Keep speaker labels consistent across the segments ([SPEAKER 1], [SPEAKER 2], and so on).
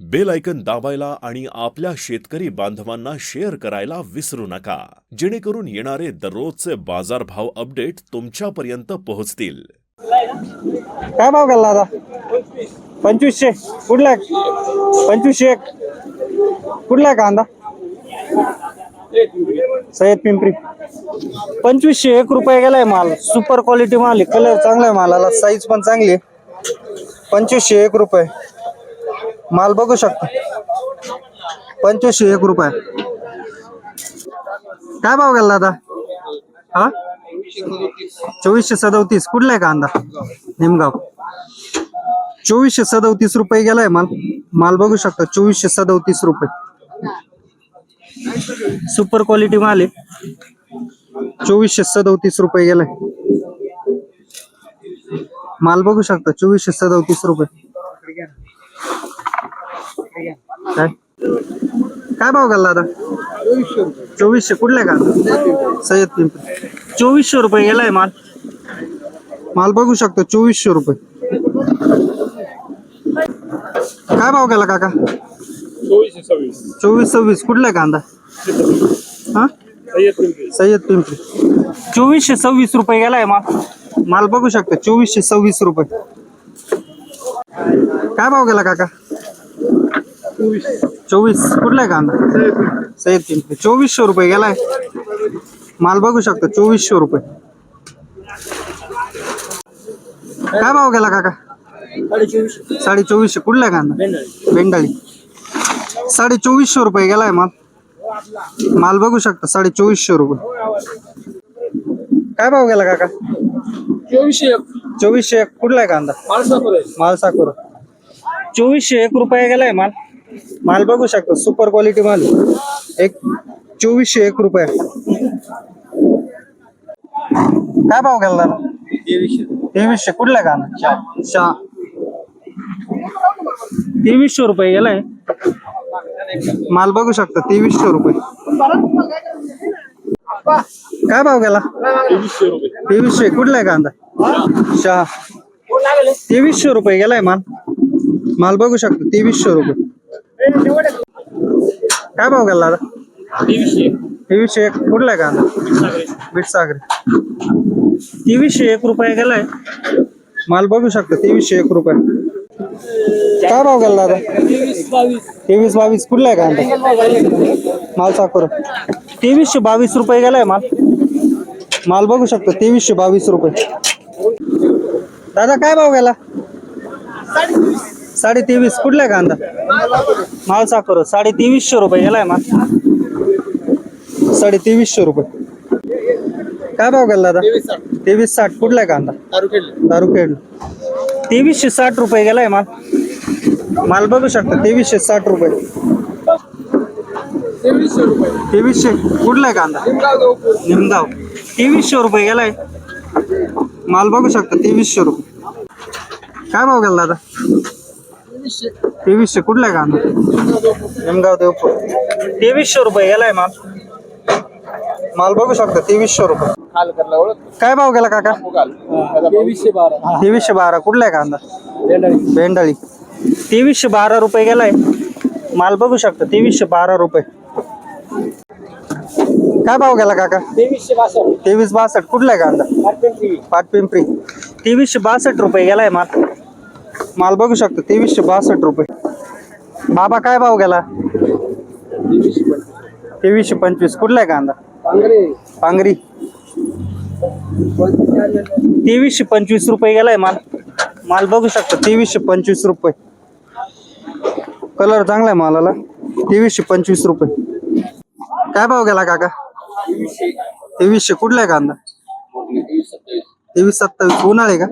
[SPEAKER 1] Bell icon दाबायला आणि आपल्या शेतकरी बांधवांना शेअर करायला विसरू नका. जेणेकरून येणारे दररोजचे बाजारभाव अपडेट तुमच्यापर्यंत पोहोचतील.
[SPEAKER 2] काय भाव घालला आता? पंचवीसशे. कुठला आहे? पंचवीसशे एक. कुठला आहे कांदा? सय्यद पिंपरी. पंचवीसशे एक रुपये गेलाय माल. सुपर क्वालिटी माल आहे. कलर चांगला आहे मालाला. साईज पण चांगली आहे. पंचवीसशे एक रुपये. माल बघू शकता. पंचवीसशे एक रुपये. काय भाव गेला आता? हा? चोवीसशे सदोतीस. कुठला आहे कांदा निमगाव. चोवीसशे सदोतीस रुपये गेलाय माल. माल बघू शकता. चोवीसशे सदोतीस रुपये. सुपर क्वालिटी माल आहे. चोवीसशे सदोतीस रुपये गेलाय. माल बघू शकता. चोवीसशे सदोतीस रुपये. काय? काय भाव घालला आता? चोवीसशे. कुठल्या का? सय्यद पिंपरी. चोवीसशे रुपये गेलाय माल. माल बघू शकतो चोवीसशे रुपये. काय भाव गेला काका? चोवीस सव्वीस. कुठला कांदा? हा?
[SPEAKER 3] सय्यद पिंपरी.
[SPEAKER 2] सय्यद पिंपरी. चोवीसशे सव्वीस रुपये गेलाय माल. माल बघू शकतो चोवीसशे सव्वीस रुपये. काय भाव गेला काका? चोवीस. कुठला आहे कांदा? सय्यद पिंपरी चोवीसशे रुपये गेलाय. माल बघू शकतो चोवीसशे रुपये. काय भाव गेला काका? साडे चोवीसशे कुठला आहे कांदा? बेंडाळी साडे चोवीसशे रुपये गेलाय माल. माल बघू शकता साडे चोवीसशे रुपये. काय भाव गेला काका?
[SPEAKER 3] चोवीसशे एक.
[SPEAKER 2] चोवीसशे एक. कुठला आहे कांदा?
[SPEAKER 3] माणसापुर आहे.
[SPEAKER 2] माल साकोर चोवीसशे एक रुपये गेलाय माल. माल बघू शकतो सुपर क्वालिटी माल. एक चोवीसशे एक रुपये. काय भाव गेला दादा? तेवीसशे. कुठला कांदा? शहा तेवीसशे रुपये गेलाय. माल बघू शकता तेवीसशे रुपये. काय भाव गेला?
[SPEAKER 3] तेवीसशे
[SPEAKER 2] कुठला आहे कांदा? शहा तेवीसशे रुपये गेलाय माल. माल बघू शकतो तेवीसशे रुपये. काय भाव गेला दादा
[SPEAKER 3] तेवीसशे.
[SPEAKER 2] एक. कुठला आहे कांदा? बीट सागरी तेवीसशे एक रुपये गेलाय. माल बघू शकतो तेवीसशे एक रुपये. काय भाव गेला दादा
[SPEAKER 3] तेवीस बावीस
[SPEAKER 2] तेवीस बावीस. कुठला आहे कांदा? माल साखर. तेवीसशे बावीस रुपये गेलाय माल. माल बघू शकतो तेवीसशे बावीस रुपये. दादा काय भाव गेला? साडे तेवीस कुठला आहे कांदा माल साखर साडे तेवीसशे रुपये गेलाय माल साडे तेवीसशे रुपये काय भाव गेला दादा तेवीस साठ कुठला आहे कांदा दारू खेळ तेवीसशे साठ रुपये गेलाय माल माल बघू शकता तेवीसशे साठ रुपये
[SPEAKER 3] तेवीसशे रुपये
[SPEAKER 2] तेवीसशे कुठला आहे कांदा निमगाव तेवीसशे रुपये गेलाय माल बघू शकता तेवीसशे रुपये काय भाव गेला दादा तेवीसशे. कुठला आहे कांदा? निमगाव देवपूर तेवीसशे रुपये गेलाय माल. माल बघू शकता तेवीसशे रुपये.
[SPEAKER 3] काल करला ओळख.
[SPEAKER 2] काय भाव गेला काका?
[SPEAKER 3] तेवीसशे बारा.
[SPEAKER 2] तेवीसशे बारा. कुठला आहे कांदा?
[SPEAKER 3] बेंडाळी.
[SPEAKER 2] भेंडाळी तेवीसशे बारा रुपये गेलाय. माल बघू शकता तेवीसशे बारा रुपये. काय भाव गेला काका?
[SPEAKER 3] तेवीसशे बासष्ट.
[SPEAKER 2] तेवीस बासष्ट. कुठला आहे कांदा? पाटपिंपरी. तेवीसशे बासष्ट रुपये गेलाय माल. माल बघू शकतो तेवीसशे बासष्ट रुपये. बाबा काय भाव गेला?
[SPEAKER 3] तेवीसशे
[SPEAKER 2] पंचवीस. कुठला आहे कांदा?
[SPEAKER 3] पांगरे.
[SPEAKER 2] पांगरी. तेवीसशे पंचवीस रुपये गेलाय माल. माल बघू शकतो तेवीसशे पंचवीस रुपये. कलर चांगला आहे मालाला. तेवीसशे पंचवीस रुपये. काय भाव गेला काका? तेवीसशे. कुठला आहे कांदा? तेवीस सत्तावीस. उन्हाळे का?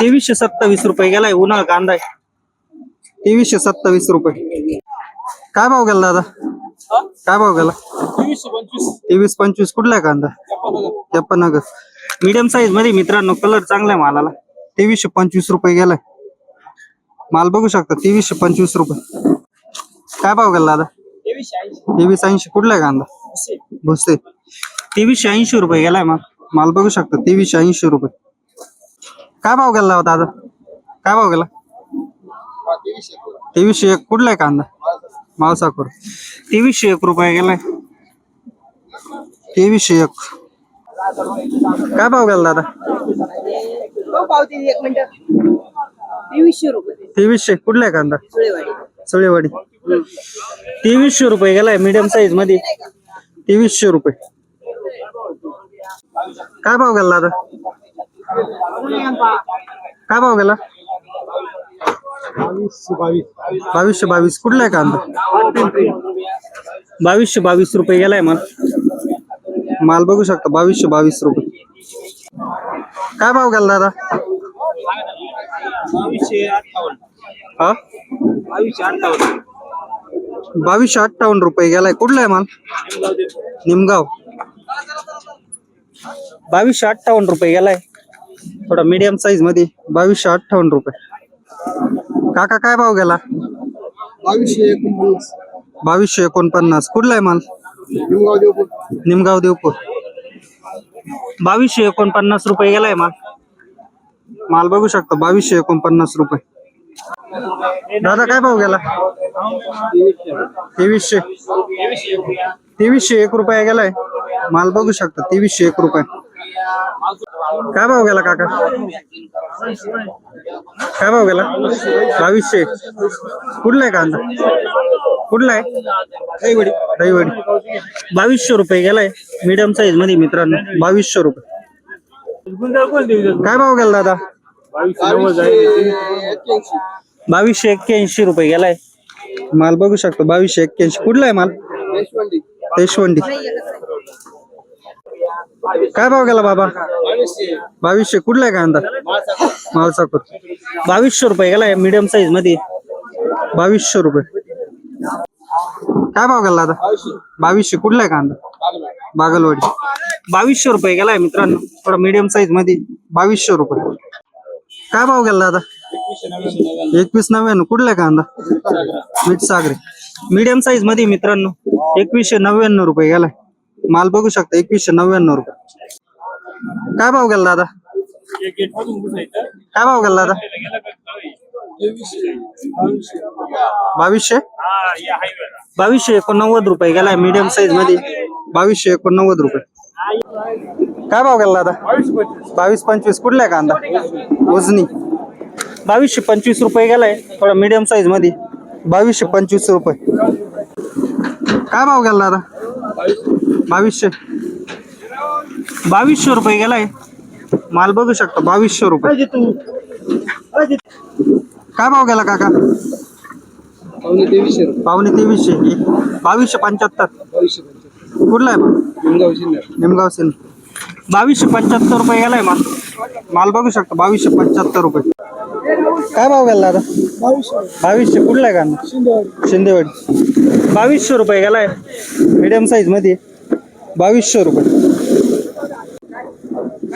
[SPEAKER 2] तेवीसशे सत्तावीस रुपये गेलाय उन्हाळ कांदा आहे. तेवीसशे सत्तावीस रुपये. काय भाव गेला दादा? काय भाव गेला? तेवीस पंचवीस कुठला आहे कांदा. जप्पानगर मीडियम साईजमध्ये मित्रांनो कलर चांगला आहे मालाला. तेवीसशे पंचवीस रुपये गेलाय. माल बघू शकता तेवीसशे पंचवीस रुपये. काय भाव गेला दादा? तेवीस ऐंशी कुठला आहे कांदा भुसते तेवीसशे ऐंशी रुपये गेलाय माल. माल बघू शकता तेवीसशे ऐंशी रुपये. काय भाव गेला होता दादा काय भाव गेला? तेवीसशे एक. कुठला आहे कांदा? माळसाखोर तेवीसशे एक रुपये गेलाय. तेवीसशे एक. काय भाव गेला दादा?
[SPEAKER 4] पावती एक मिनिट. तेवीसशे
[SPEAKER 2] कुठला आहे कांदा?
[SPEAKER 4] सळेवाडी.
[SPEAKER 2] तेवीसशे रुपये गेलाय मीडियम साईजमध्ये. तेवीसशे रुपये. काय भाव गेला दादा? काय भाव गेला? बावीसशे बावीस. कुठला आहे कांदा? बावीसशे बावीस रुपये गेलाय माल. माल बघू शकता बावीसशे बावीस रुपये. काय भाव गेला दादा?
[SPEAKER 3] बावीसशे
[SPEAKER 2] हा?
[SPEAKER 3] बावीसशे अठ्ठावन्न.
[SPEAKER 2] रुपये गेलाय. कुठला आहे माल? निमगाव. बावीसशे अठ्ठावन्न रुपये गेलाय. थोडा मीडियम साईजमध्ये बावीसशे अठ्ठावन्न रुपये. काका काय भाव गेला?
[SPEAKER 3] बावीसशे एकोणवीस
[SPEAKER 2] बावीसशे एकोणपन्नास. कुठला आहे माल?
[SPEAKER 3] निमगाव देवपूर.
[SPEAKER 2] निमगाव देवपूर. बावीसशे एकोणपन्नास रुपये गेलाय माल. माल बघू शकता बावीसशे एकोणपन्नास रुपये. दादा काय भाव गेला? तेवीसशे. तेवीसशे एक रुपये गेलाय. माल बघू शकता तेवीसशे एक रुपये. काय भाव गेला काका? काय भाव गेला? बावीसशे. कुठला आहे कांदा? कुठला आहे? दहीवडी. बावीसशे रुपये गेलाय. मीडियम साईजमध्ये मित्रांनो बावीसशे रुपये. काय भाव गेला दादा? बावीसशे एक्क्याऐंशी रुपये गेलाय. माल बघू शकतो. बावीसशे एक्क्याऐंशी. कुठला आहे माल? यशवंती काय भाव गेला बाबा? बावीसशे. कुठला आहे कांदा मालसापूर बावीसशे रुपये गेलाय मीडियम साईजमध्ये. बावीसशे रुपये. काय भाव गेला दादा बावीसशे. कुठला आहे कांदा बागलवाडी. बावीसशे रुपये गेलाय मित्रांनो. थोडा मीडियम साईजमध्ये. बावीसशे रुपये. काय भाव गेला दादा एकवीस नव्याण्णव. कुठला आहे कांदा मीठ सागरे. मीडियम साईजमध्ये मित्रांनो. एकवीसशे नव्याण्णव रुपये गेलाय माल बघू शकता एकवीसशे नव्याण्णव रुपये. काय भाव गेला दादा? काय भाव गेला दादा? बावीसशे? बावीसशे एकोणनव्वद रुपये गेलाय मीडियम साईजमध्ये. बावीसशे एकोणनव्वद रुपये. काय भाव गेला दादा? बावीस पंचवीस. कुठला आहे कांदा? वजनी. बावीसशे पंचवीस रुपये गेलाय थोडा मीडियम साईजमध्ये. बावीसशे पंचवीस रुपये. काय भाव गेला दादा? बावीसशे. बावीसशे रुपये गेलाय. माल बघू शकता बावीसशे रुपये. काय भाव गेला काका?
[SPEAKER 3] पावणे तेवीसशे
[SPEAKER 2] पावणे तेवीसशे. बावीसशे पंच्याहत्तर.
[SPEAKER 3] बावीसशे
[SPEAKER 2] कुठला आहे मग
[SPEAKER 3] निमगाव सिन्नर.
[SPEAKER 2] निमगाव बावीसशे पंच्याहत्तर रुपये गेलाय माल. माल बघू शकता बावीसशे पंच्याहत्तर रुपये. काय भाव गेला दादा? बावीसशे कुठला आहे कांदा? शिंदेवाडी. बावीसशे रुपये गेलाय. मीडियम साईजमध्ये. बावीसशे रुपये.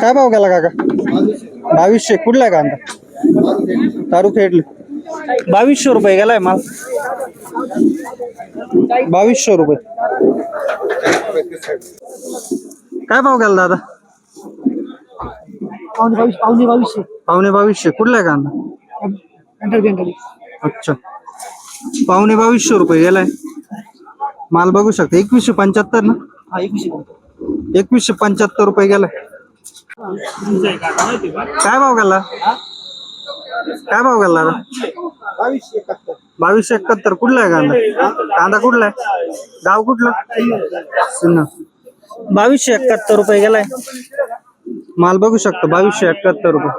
[SPEAKER 2] काय भाव गेला काका? बावीसशे. कुठला आहे कांदा? तारू खेडले बावीसशे रुपये गेलाय माल. बावीसशे रुपये. काय भाव गेला दादा?
[SPEAKER 3] पावणे बावीस पावणे बावीसशे.
[SPEAKER 2] पावणे बावीसशे. कुठला आहे कांदा? अच्छा. पावणे बावीसशे रुपये गेलाय. माल बघू शकता. एकवीसशे पंच्याहत्तर ना?
[SPEAKER 3] हा एकवीसशे
[SPEAKER 2] एकवीसशे पंच्याहत्तर रुपये गेलाय काय भाव गेला? काय भाव गेला?
[SPEAKER 3] बावीसशे एकाहत्तर.
[SPEAKER 2] बावीसशे एकाहत्तर कुठला आहे कांदा? कांदा कुठला आहे? गाव कुठलं? बावीसशे एकाहत्तर रुपये गेलाय. माल बघू शकतो बावीसशे एकाहत्तर रुपये.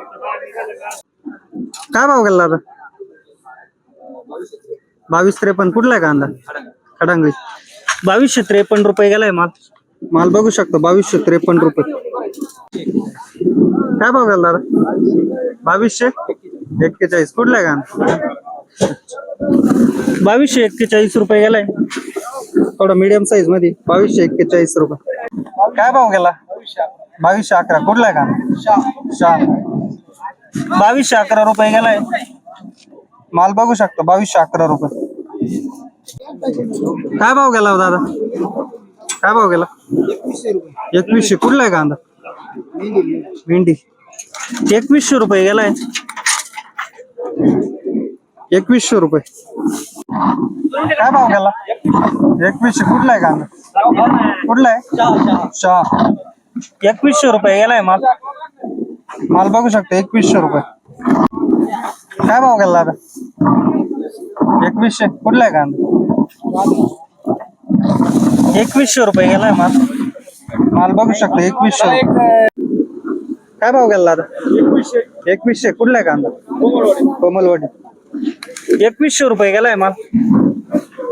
[SPEAKER 2] काय भाव गेला बावीस त्रेपन्न. कुठला आहे कांदा? खडांगळी बावीसशे त्रेपन्न रुपये गेलाय माल. माल बघू शकतो बावीसशे त्रेपन्न रुपये. काय भाव गेला दादा? बावीसशे? एक्केचाळीस. कुठला आहे कांदा बावीसशे एक्केचाळीस रुपये गेलाय. थोडा मीडियम साईजमध्ये. बावीसशे एक्केचाळीस रुपये. काय भाव गेला? बावीसशे अकरा. कुठला आहे कांदा शाह. बावीसशे अकरा रुपये गेलाय. माल बघू शकतो बावीसशे अकरा रुपये. काय भाव गेला हो दादा? काय भाव गेला?
[SPEAKER 3] एकवीसशे.
[SPEAKER 2] कुठला आहे कांदा? भेंडी. एकवीसशे रुपये गेलाय. एकवीसशे रुपये. काय भाव गेला? एकवीसशे. कुठला आहे कांदा? कुठला आहे? शाह एकवीसशे रुपये गेलाय माल. माल बघू शकतो एकवीसशे रुपये. काय भाव गेला आता एकवीसशे. कुठला आहे कांदा? एकवीसशे रुपये गेलाय माल. माल बघू शकतो एकवीसशे. काय भाव गेला आता? एकवीसशे. कुठला आहे कांदा? कोमलवाडी. एकवीसशे रुपये गेलाय माल.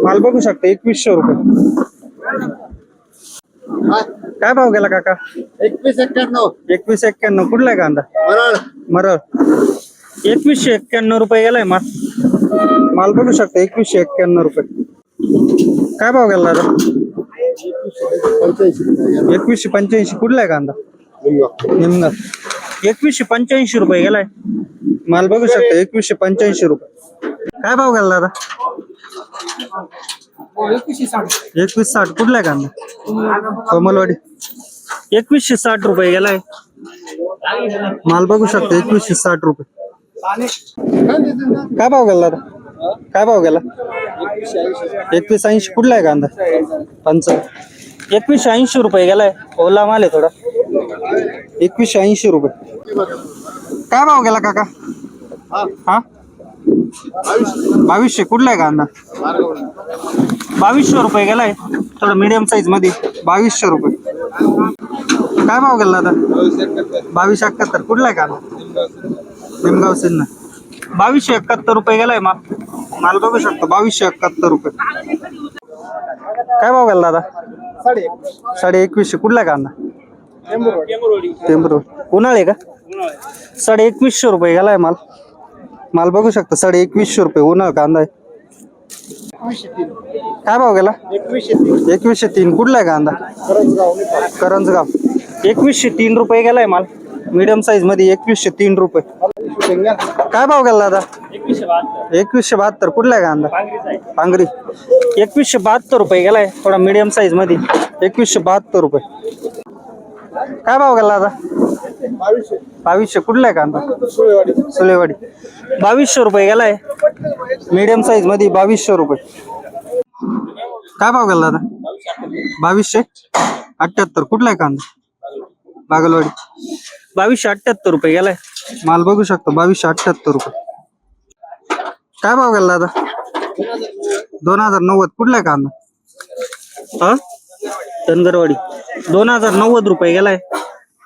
[SPEAKER 2] माल बघू शकतो एकवीसशे रुपये. काय भाव गेला काका?
[SPEAKER 3] एकवीस एक्क्याण्णव.
[SPEAKER 2] एकवीस एक्क्याण्णव. कुठला आहे कांदा?
[SPEAKER 3] मरळ.
[SPEAKER 2] मरळ. एकवीसशे एक्क्याण्णव रुपये गेलाय माल. माल बघू शकतो एकवीसशे एक्क्याण्णव रुपये. काय भाव गेला एकवीसशे पंच्याऐंशी. कुठला आहे कांदा? निम्न एकवीसशे पंच्याऐंशी रुपये गेलाय. माल बघू शकतो एकवीसशे पंच्याऐंशी रुपये. काय भाव गेला दादा? एकवीस साठ. कुठला आहे कांदा? कमलवाडी. एकवीसशे साठ रुपये गेलाय. माल बघू शकतो एकवीसशे साठ रुपये. काय भाव गेला दादा? काय भाव गेला? एकवीस ऐंशी कुठला आहे कांदा? पंच एकवीसशे ऐंशी रुपये गेलाय. ओला माल आहे थोडा. एकवीसशे ऐंशी रुपये. काय भाव गेला काका? हा? बावीसशे. कुठला आहे कांदा? बावीसशे रुपये गेलाय. थोडं मीडियम साईजमध्ये. बावीसशे रुपये. काय भाव गेला आता बावीसशे एकाहत्तर. कुठला आहे कांदा? निमगाव सिन्ना बावीसशे एकाहत्तर रुपये गेलाय माल माल बघू शकतो बावीसशे एकाहत्तर रुपये. काय भाव गेला दादा?
[SPEAKER 3] साडे
[SPEAKER 2] साडे एकवीसशे. कुठला कांदा? उन्हाळे का? साडे एकवीसशे रुपये गेलाय माल. माल बघू शकता साडे एकवीसशे रुपये उन्हाळ कांदा आहे. काय भाव गेला?
[SPEAKER 3] एकवीसशे तीन.
[SPEAKER 2] कुठला आहे कांदा?
[SPEAKER 3] करंजगाव.
[SPEAKER 2] एकवीसशे तीन रुपये गेलाय माल. मीडियम साईजमध्ये एकवीसशे तीन रुपये. काय भाव गेला दादा? एकवीसशे बहात्तर. कुठला आहे कांदा? पांगरी एकवीसशे बहात्तर रुपये गेलाय. थोडा मीडियम साईजमध्ये. एकवीसशे बहात्तर रुपये. काय भाव गेला दादा
[SPEAKER 3] बावीसशे.
[SPEAKER 2] कुठला आहे कांदा? सुलेवाडी. बावीसशे रुपये गेलाय. मीडियम साईजमध्ये बावीसशे रुपये. काय भाव गेला दादा बावीसशे. अठ्ठ्याहत्तर कुठला आहे कांदा? बागलवाडी. बावीसशे अठ्ठ्याहत्तर रुपये गेलाय. माल बघू शकतो. बावीसशे अठ्ठ्याहत्तर रुपये. काय भाव गेला दादा? दोन हजार नव्वद. कुठला आहे कांदा? हा? धनगरवाडी. दोन हजार नव्वद रुपये गेलाय.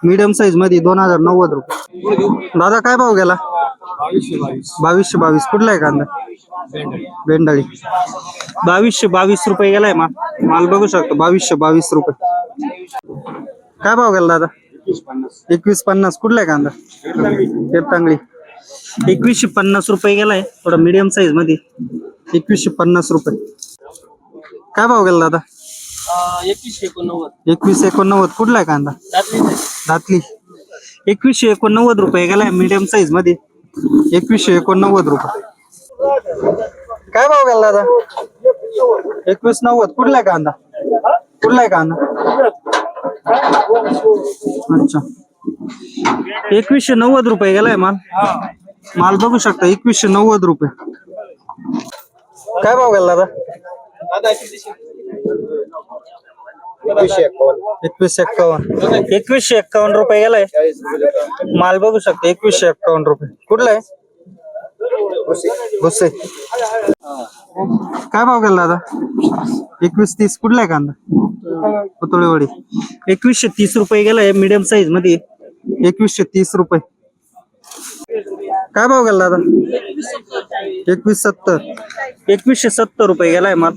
[SPEAKER 2] मीडियम साईजमध्ये दोन हजार नव्वद रुपये. दादा काय भाव गेला?
[SPEAKER 3] बावीसशे बावीस.
[SPEAKER 2] कुठला आहे कांदा? बेंडाळी बावीसशे बावीस रुपये गेलाय माल माल बघू शकतो. बावीसशे बावीस रुपये. काय भाव गेला दादा? एकवीस पन्नास. कुठला आहे कांदा? केरतांगळी एकवीसशे पन्नास रुपये गेलाय थोडा मीडियम साईजमध्ये. एकवीसशे पन्नास रुपये. काय भाव गेला दादा?
[SPEAKER 3] एकवीसशे एकोणनव्वद.
[SPEAKER 2] एकवीस एकोणनव्वद. कुठला आहे कांदा? दातली एकवीसशे एकोणनव्वद रुपये गेलाय मीडियम साईजमध्ये. एकवीसशे एकोणनव्वद रुपये. काय भाव गेला दादा? एकवीस नव्वद कुठला आहे कांदा? कुठला आहे कांदा? अच्छा. एकवीसशे नव्वद रुपये गेलाय माल. माल बघू शकता एकवीसशे नव्वद रुपये. काय भाव गेला दादा?
[SPEAKER 3] एकवीसशे एकावन्न
[SPEAKER 2] एकवीसशे एक्कावन्न. एकवीसशे एक्कावन्न रुपये गेलाय. माल बघू शकता एकवीसशे एक्कावन्न रुपये. कुठला आहे? भुसे. काय भाव गेला दादा? एकवीस तीस. कुठला आहे कांदा? पुतळेवाडी. एकवीसशे तीस रुपये गेलाय मीडियम साईजमध्ये. एकवीसशे तीस रुपये. काय भाव गेला दादा? एकवीस सत्तर. एकवीसशे सत्तर रुपये गेलाय माल.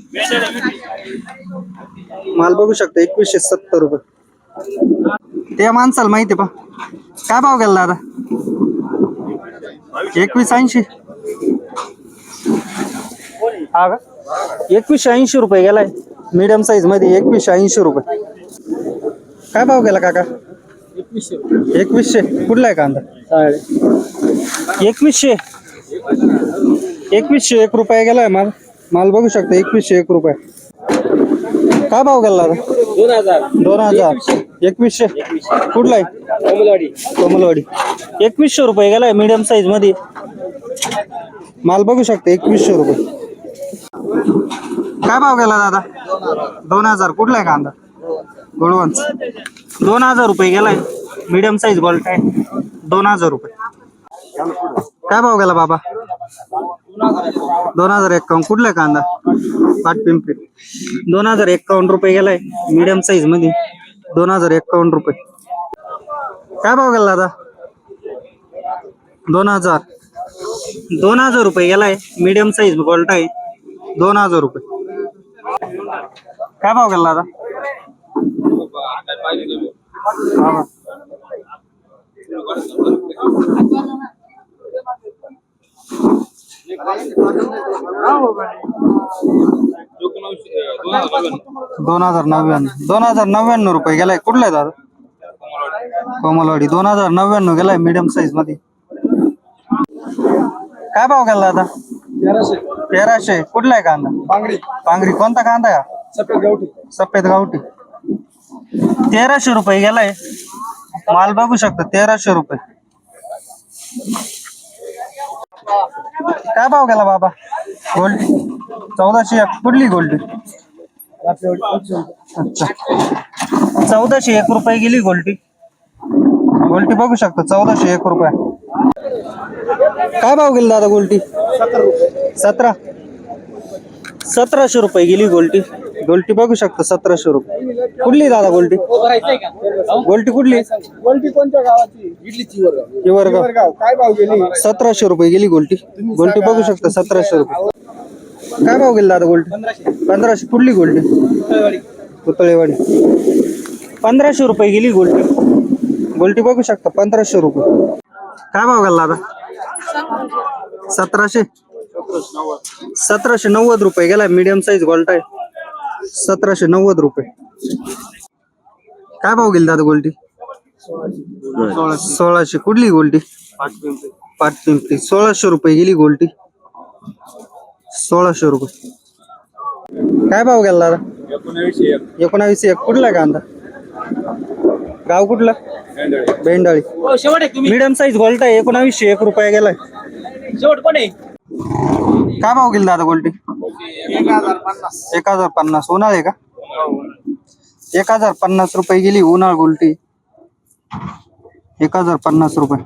[SPEAKER 2] माल बघू शकता एकवीसशे सत्तर रुपये. त्या माणसाला माहिती पा काय भाव गेला दादा? एकवीस ऐंशी. हा का? एकवीसशे ऐंशी रुपये गेलाय. मीडियम साईजमध्ये एकवीसशे ऐंशी रुपये. काय भाव गेला काका?
[SPEAKER 3] एकवीसशे.
[SPEAKER 2] कुठला आहे कांदा? एकवीसशे. एकवीसशे एक रुपये गेलाय माल. माल बघू शकता एकवीसशे एक रुपये. काय भाव गेला दादा?
[SPEAKER 3] दोन हजार.
[SPEAKER 2] दोन हजार. एकवीसशे. कुठला आहे?
[SPEAKER 3] कोमलवाडी.
[SPEAKER 2] कोमलवाडी. एकवीसशे रुपये गेलाय मीडियम साईजमध्ये. माल बघू शकता एकवीसशे रुपये. काय भाव गेला दादा? दोन हजार. कुठला आहे कांदा? गुळवंच दोन हजार रुपये गेलाय. मीडियम साईज बॉल्ट आहे. दोन हजार रुपये. काय भाव गेला बाबा? दोन हजार एक्कावन्न. कुठला कांदा? पाठ पिंपरी. दोन हजार एक्कावन्न रुपये गेलाय. मीडियम साईजमध्ये. दोन हजार एक्कावन्न रुपये. काय भाव गेला दादा? दोन हजार. दोन हजार रुपये गेलाय. मीडियम साईज बॉल्ट आहे. दोन हजार रुपये. काय भाव गेला दादा? दोन हजार नव्याण्णव. दोन हजार नव्याण्णव रुपये गेलाय. कुठला आहे दादा? कोमलवाडी. दोन हजार नव्याण्णव गेलाय मीडियम साईजमध्ये. काय भाव गेला दादा?
[SPEAKER 3] तेराशे.
[SPEAKER 2] तेराशे कुठला आहे कांदा?
[SPEAKER 3] बांगडी
[SPEAKER 2] पांगरी. कोणता कांदा आहे?
[SPEAKER 3] सफेद गावठी.
[SPEAKER 2] सफेद गावठी. तेराशे रुपये गेलाय. माल बघू शकता तेराशे रुपये. काय भाव गेला बाबा? गोल्ड चौदाशे एक कुठली गोल्ड अच्छा. चौदाशे एक रुपये गेली गोल्टी गोल्टी बघू शकता चौदाशे एक रुपये. काय भाव गेली दादा गोल्टी सतरा. सतराशे रुपये गेली गोल्टी गोल्टी बघू शकता सतराशे रुपये. कुठली दादा गोल्टी
[SPEAKER 3] भरायचंय का
[SPEAKER 2] गोल्टी कुठली?
[SPEAKER 3] कोणती कोणत्या गावाची इडली चिवरगाव
[SPEAKER 2] हिवरगाव.
[SPEAKER 3] चिवरगाव काय भाव गेली
[SPEAKER 2] सतराशे रुपये गेली गोल्टी गोल्टी बघू शकता सतराशे रुपये. काय भाव गेली दादा गोल्टी
[SPEAKER 3] पंधराशे.
[SPEAKER 2] पंधराशे कुठली गोल्टी
[SPEAKER 3] रुपयेवाडी.
[SPEAKER 2] पुतळेवाडी. पंधराशे रुपये गेली गोल्टी गोल्टी बघू शकता पंधराशे रुपये. काय भाव गेला दादा? सतराशे. सतराशे नव्वद रुपये गेला मीडियम साईज गोल्ट आहे. सतराशे नव्वद रुपये. काय भाव गेली दादा गोल्टी? सोळाशे. कुठली गोल्टी? पाच पिंपरी सोळाशे रुपये गेली गोल्टी. सोळाशे रुपये. काय भाव गेला दादा?
[SPEAKER 3] एकोणावीसशे एक.
[SPEAKER 2] कुठला कांदा? गाव कुठलं? भेंडाळी मीडियम साईज गोल्ट आहे. एकोणावीसशे एक रुपये गेलाय. काय भाव गेला दादा गोल्टी?
[SPEAKER 3] एक हजार पन्नास.
[SPEAKER 2] एक हजार पन्नास का? एक हजार पन्नास रुपये गेली उन्हाळ गोल्टी. एक हजार पन्नास रुपये.